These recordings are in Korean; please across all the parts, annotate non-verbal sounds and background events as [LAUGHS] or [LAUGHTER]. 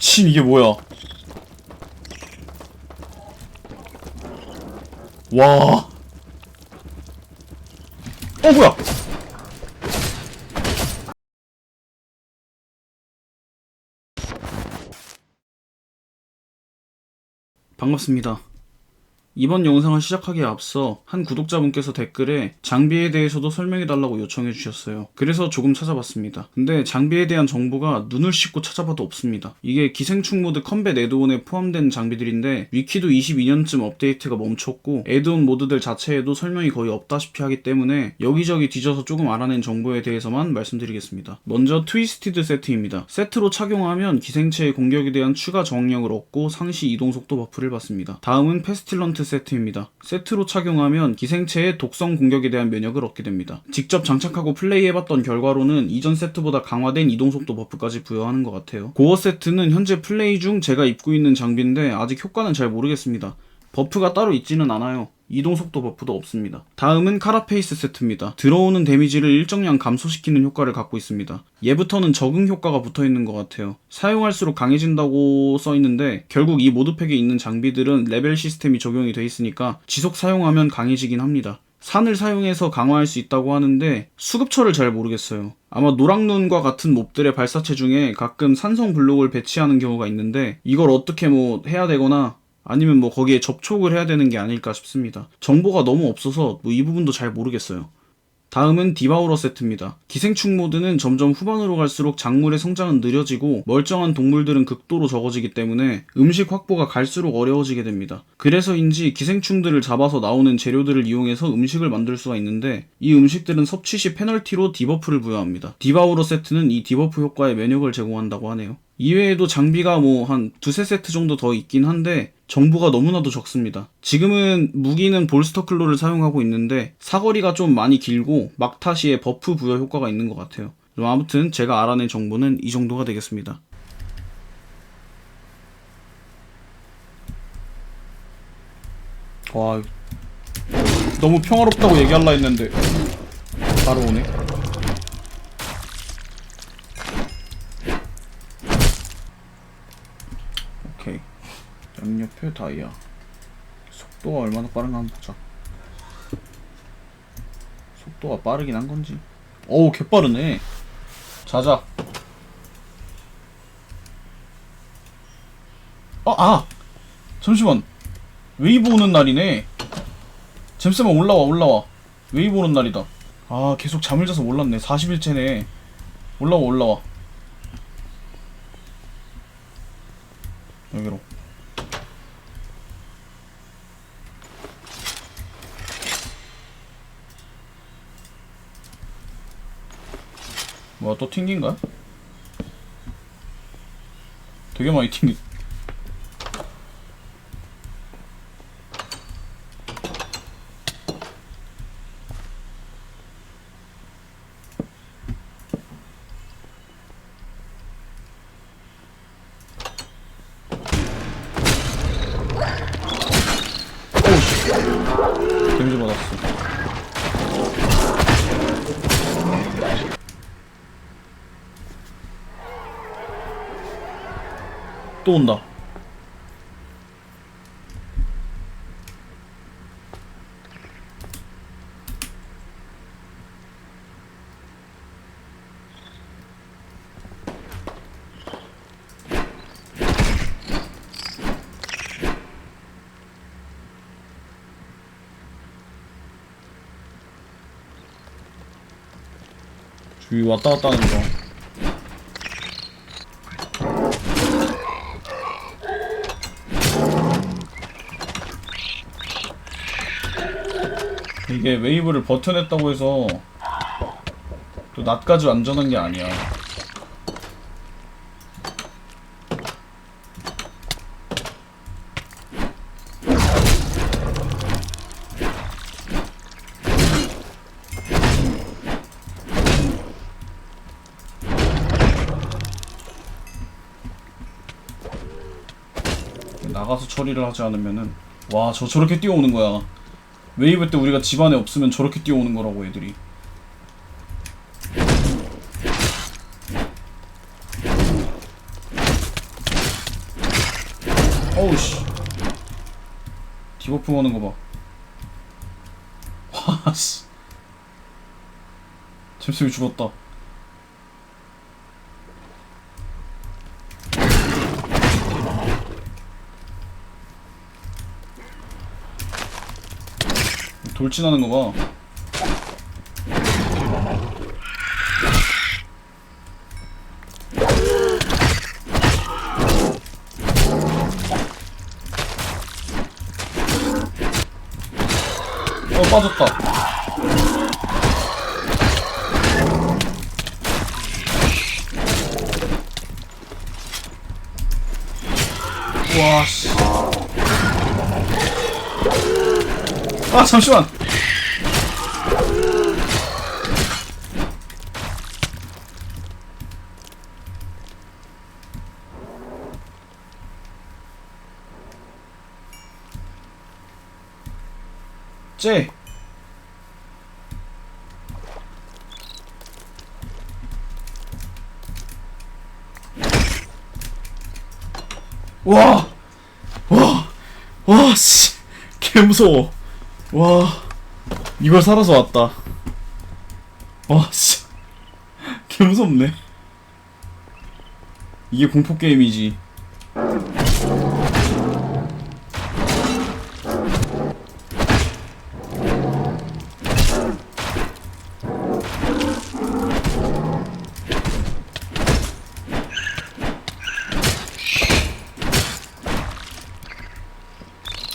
미친 이게 뭐야? 와. 어 뭐야? 반갑습니다. 이번 영상을 시작하기에 앞서 한 구독자분께서 댓글에 장비에 대해서도 설명해달라고 요청해 주셨어요. 그래서 조금 찾아봤습니다. 근데 장비에 대한 정보가 눈을 씻고 찾아봐도 없습니다. 이게 기생충 모드 컴뱃 에드온에 포함된 장비들인데 위키도 22년쯤 업데이트가 멈췄고 에드온 모드들 자체에도 설명이 거의 없다시피 하기 때문에 여기저기 뒤져서 조금 알아낸 정보에 대해서만 말씀드리겠습니다. 먼저 트위스티드 세트입니다. 세트로 착용하면 기생체의 공격에 대한 추가 저항력을 얻고 상시 이동 속도 버프를 받습니다. 다음은 페스틸런트 세트입니다. 세트로 착용하면 기생체의 독성 공격에 대한 면역을 얻게 됩니다. 직접 장착하고 플레이해봤던 결과로는 이전 세트보다 강화된 이동 속도 버프까지 부여하는 것 같아요. 고어 세트는 현재 플레이 중 제가 입고 있는 장비인데 아직 효과는 잘 모르겠습니다. 버프가 따로 있지는 않아요. 이동 속도 버프도 없습니다. 다음은 카라페이스 세트입니다. 들어오는 데미지를 일정량 감소시키는 효과를 갖고 있습니다. 얘부터는 적응 효과가 붙어 있는 것 같아요. 사용할수록 강해진다고 써 있는데 결국 이 모드팩에 있는 장비들은 레벨 시스템이 적용이 돼 있으니까 지속 사용하면 강해지긴 합니다. 산을 사용해서 강화할 수 있다고 하는데 수급처를 잘 모르겠어요. 아마 노랑눈과 같은 몹들의 발사체 중에 가끔 산성 블록을 배치하는 경우가 있는데 이걸 어떻게 뭐 해야 되거나 아니면 뭐 거기에 접촉을 해야 되는 게 아닐까 싶습니다. 정보가 너무 없어서 뭐 이 부분도 잘 모르겠어요. 다음은 디바우러 세트입니다. 기생충 모드는 점점 후반으로 갈수록 작물의 성장은 느려지고 멀쩡한 동물들은 극도로 적어지기 때문에 음식 확보가 갈수록 어려워지게 됩니다. 그래서인지 기생충들을 잡아서 나오는 재료들을 이용해서 음식을 만들 수가 있는데 이 음식들은 섭취 시 페널티로 디버프를 부여합니다. 디바우러 세트는 이 디버프 효과에 면역을 제공한다고 하네요. 이외에도 장비가 뭐 한 두세 세트 정도 더 있긴 한데 정보가 너무나도 적습니다. 지금은 무기는 볼스터 클로를 사용하고 있는데 사거리가 좀 많이 길고 막타 시에 버프 부여 효과가 있는 것 같아요. 아무튼 제가 알아낸 정보는 이 정도가 되겠습니다. 와 너무 평화롭다고 얘기할라 했는데 바로 오네. 양옆에 다이아. 속도가 얼마나 빠른가 한번 보자. 속도가 빠르긴 한 건지. 어우, 개 빠르네. 자자. 어, 아! 잠시만. 웨이브 오는 날이네. 잼쌤아, 올라와, 올라와. 웨이브 오는 날이다. 아, 계속 잠을 자서 몰랐네. 40일째네. 올라와, 올라와. 여기로. 뭐야 또 튕긴가? 되게 많이 받았어. 또 온다. 주위 왔다 갔다 하는 거. 이게 웨이브를 버텨냈다고 해서 또 낮까지 안전한 게 아니야. 나가서 처리를 하지 않으면은 와 저 저렇게 뛰어오는 거야. 웨이브 때 우리가 집안에 없으면 저렇게 뛰어오는 거라고 애들이. 어우 씨. 디버프 거는 거봐. 와씨. 잼쌤이 죽었다 돌진하는 거 봐. 어 빠졌다. 와 씨. 아 잠시만. 쟤. 와, 와, 와, 씨, 개 무서워. 와, 이걸 살아서 왔다. 와, 씨, [LAUGHS] 개 무섭네. 이게 공포 게임이지.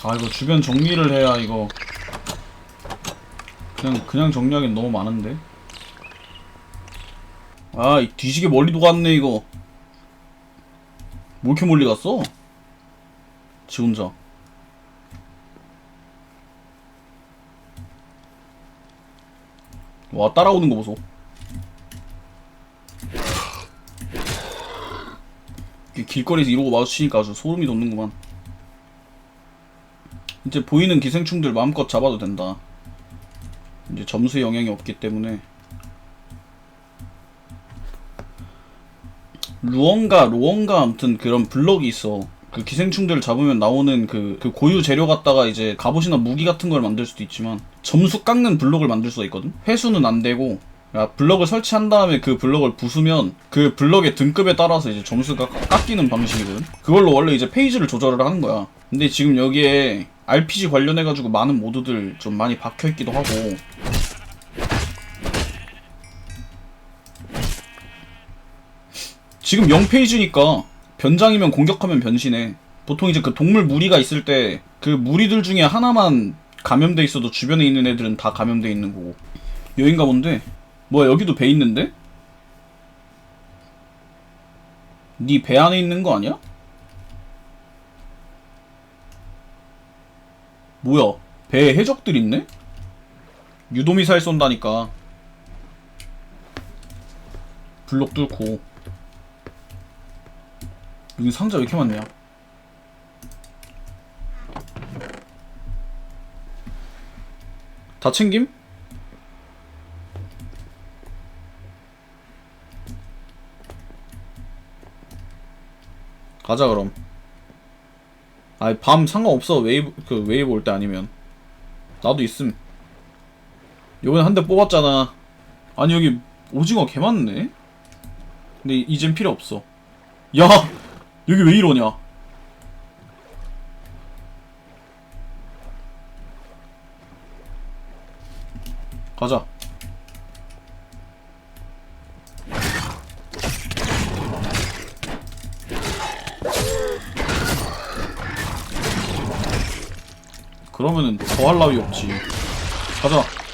아 이거 주변 정리를 해야 이거 그냥 그냥 정리하기엔 너무 많은데? 아이 뒤지게 멀리도 갔네 이거. 뭐 이렇게 멀리 갔어? 지 혼자. 와 따라오는 거 보소. 길거리에서 이러고 마주치니까 아주 소름이 돋는구만. 이제 보이는 기생충들 마음껏 잡아도 된다. 이제 점수에 영향이 없기 때문에 루언가 로언가 아무튼 그런 블럭이 있어. 그 기생충들 잡으면 나오는 그, 그 고유 재료 갖다가 이제 갑옷이나 무기 같은 걸 만들 수도 있지만 점수 깎는 블럭을 만들 수가 있거든. 회수는 안 되고 야, 블럭을 설치한 다음에 그 블럭을 부수면 그 블럭의 등급에 따라서 이제 점수가 깎- 깎이는 방식이거든. 그걸로 원래 이제 페이지를 조절을 하는 거야. 근데 지금 여기에 RPG 관련해가지고 많은 모드들 좀 많이 박혀있기도 하고 지금 0페이지니까 변장이면 공격하면 변신해. 보통 이제 그 동물 무리가 있을 때 그 무리들 중에 하나만 감염돼 있어도 주변에 있는 애들은 다 감염돼 있는 거고. 여긴가 본데? 뭐야 여기도 배 있는데? 네 배 안에 있는 거 아니야? 뭐야 배에 해적들 있네? 유도미사일 쏜다니까 블록 뚫고 여기 상자 왜 이렇게 많냐? 다 챙김? 가자 그럼. 아이 밤 상관없어. 웨이브 그 웨이브 올 때 아니면. 나도 있음. 요번에 한 대 뽑았잖아. 아니 여기 오징어 개 많네? 근데 이젠 필요 없어. 야 여기 왜 이러냐? 가자. 그러면은 더할 나위 없지. 가자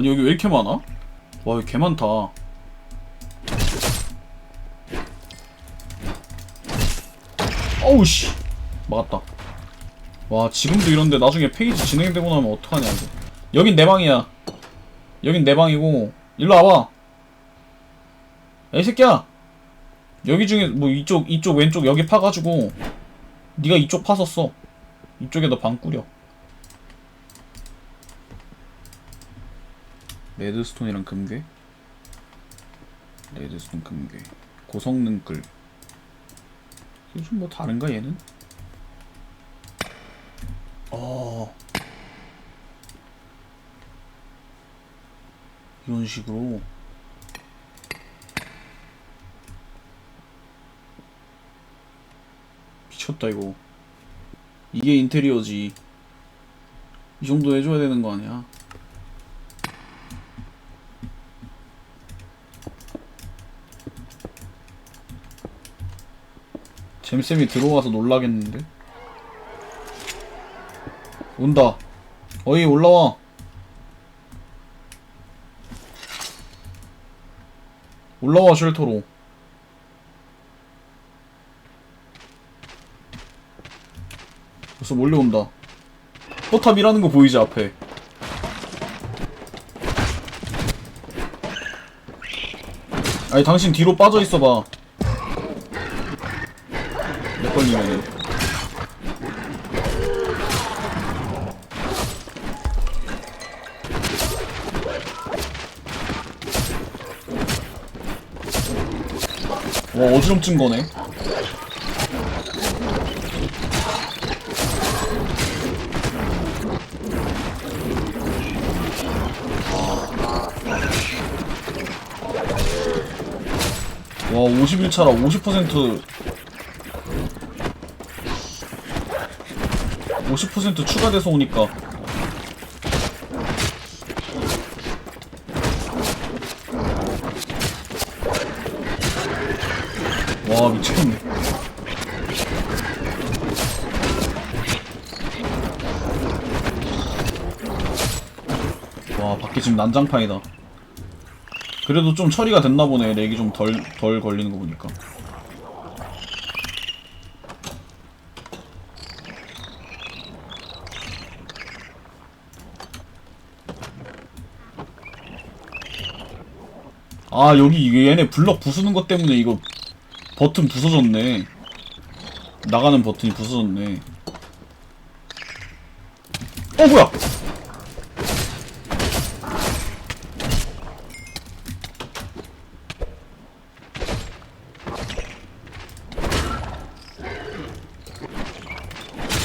아니 여기 왜 이렇게 많아? 와 여기 개 많다. 어우 씨. 막았다. 와 지금도 이런데 나중에 페이지 진행되고 나면 어떡하냐 이거. 여긴 내 방이야. 여긴 내 방이고. 일로 와봐. 야, 이 새끼야. 여기 중에 뭐 이쪽 이쪽 왼쪽 여기 파가지고 네가 이쪽 파섰어. 이쪽에다 방 꾸려 레드스톤이랑 금괴? 레드스톤 금괴. 고성능 끌좀뭐 다른가 얘는? 어. 이런 식으로. 미쳤다 이거. 이게 인테리어지. 이 정도 해줘야 되는 거 아니야 잼쌤이 들어와서 놀라겠는데? 온다. 어이 올라와. 올라와 쉘터로. 벌써 몰려온다. 포탑이라는 거 보이지 앞에? 아니 당신 뒤로 빠져 있어봐 와 어지럼증 거네. 와 51차라 50% 50% 추가돼서 오니까 와 미쳤네. 와 밖에 지금 난장판이다. 그래도 좀 처리가 됐나 보네. 렉이 좀 덜 덜 걸리는 거 보니까. 아 여기 얘네 블럭 부수는 것 때문에 이거 버튼 부서졌네. 나가는 버튼이 부서졌네. 어 뭐야?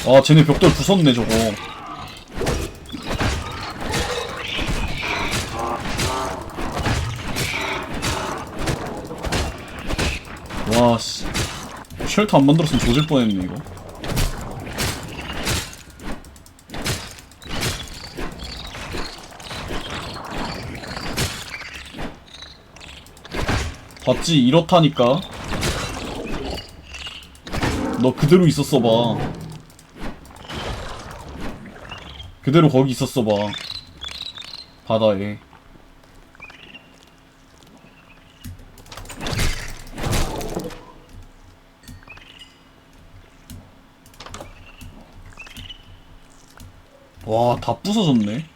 아 쟤네 벽돌 부쉈네 저거 쉘터 안 만들었으면 조질 뻔했네 이거. 봤지? 이렇다니까. 너 그대로 있었어 봐. 그대로 거기 있었어 봐. 바다에 와, 다 부서졌네.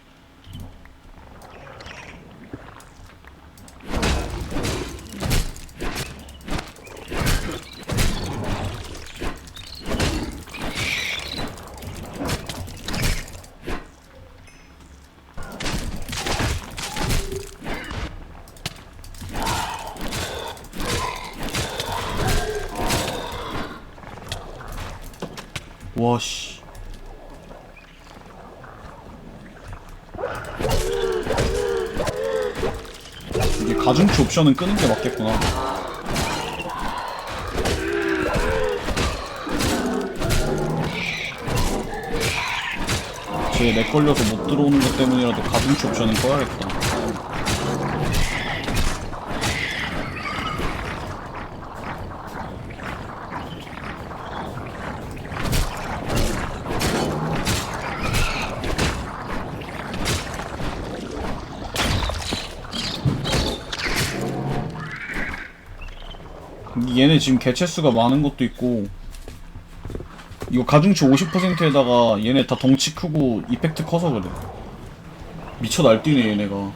와, 씨. 가중치 옵션은 끄는 게 맞겠구나. 쟤렉 걸려서 못 들어오는 것 때문이라도 가중치 옵션은 꺼야겠다. 얘네 지금 개체 수가 많은 것도 있고 이거 가중치 50%에다가 얘네 다 덩치 크고 이펙트 커서 그래. 미쳐 날뛰네 얘네가.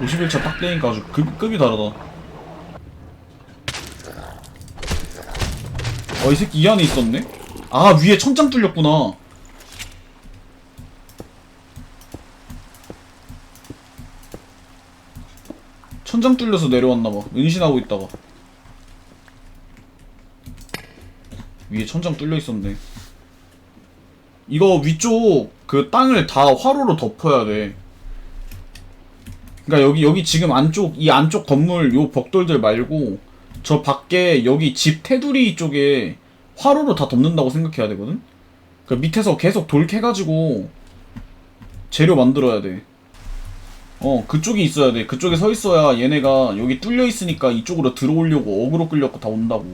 (51차) 딱 되니까 아주 급, 급이 다르다. 어 이 새끼 이 안에 있었네? 아 위에 천장 뚫렸구나 천장 뚫려서 내려왔나봐 은신하고 있다가 위에 천장 뚫려 있었네 이거 위쪽 그 땅을 다 화로로 덮어야 돼 그니까 여기 여기 지금 안쪽 이 안쪽 건물 요 벽돌들 말고 저 밖에 여기 집 테두리 쪽에 화로로 다 덮는다고 생각해야 되거든? 그 밑에서 계속 돌 캐가지고 재료 만들어야 돼. 어, 그쪽이 있어야 돼. 그쪽에 서 있어야 얘네가 여기 뚫려 있으니까 이쪽으로 들어오려고 어그로 끌려고 다 온다고.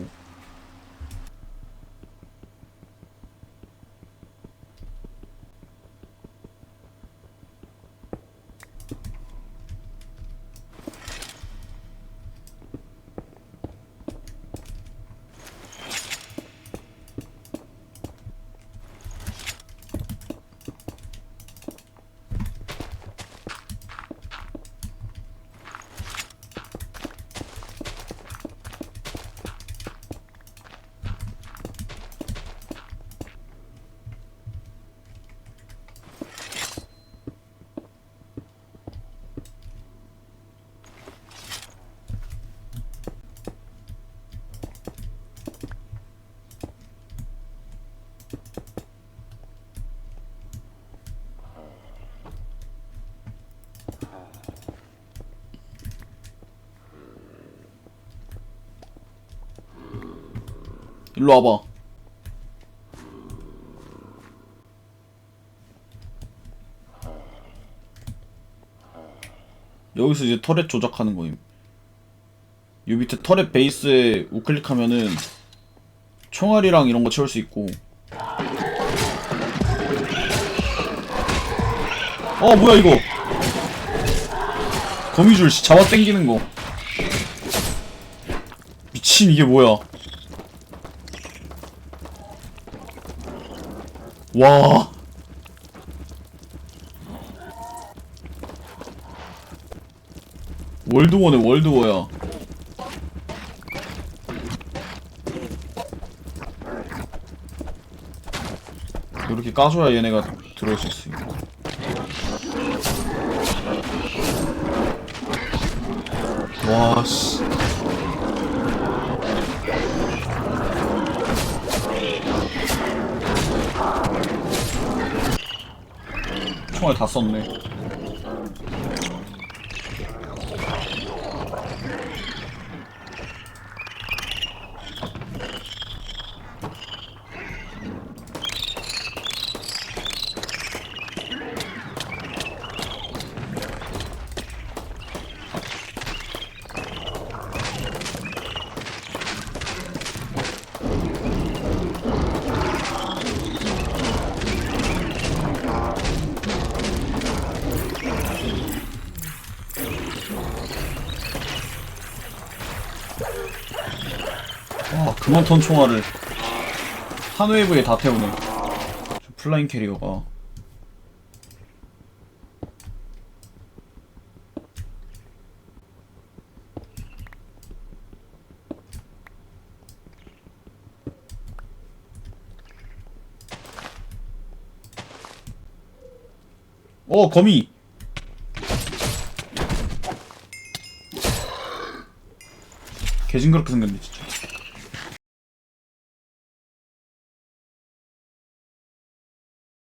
일로 와봐. 여기서 이제 터렛 조작하는 거임. 요 밑에 터렛 베이스에 우클릭하면은 총알이랑 이런 거 채울 수 있고. 어 뭐야 이거? 거미줄 씨 잡아 당기는 거. 미친 이게 뭐야? 와. 월드워네 월드워야. 이렇게 까줘야 얘네가 들어올 수 있어. 와 씨. 총알 다 썼네. 와 그만 턴 총알을 한 웨이브에 다 태우네. 저 플라잉 캐리어가. 어 거미 개 징그럽게 생겼네 진짜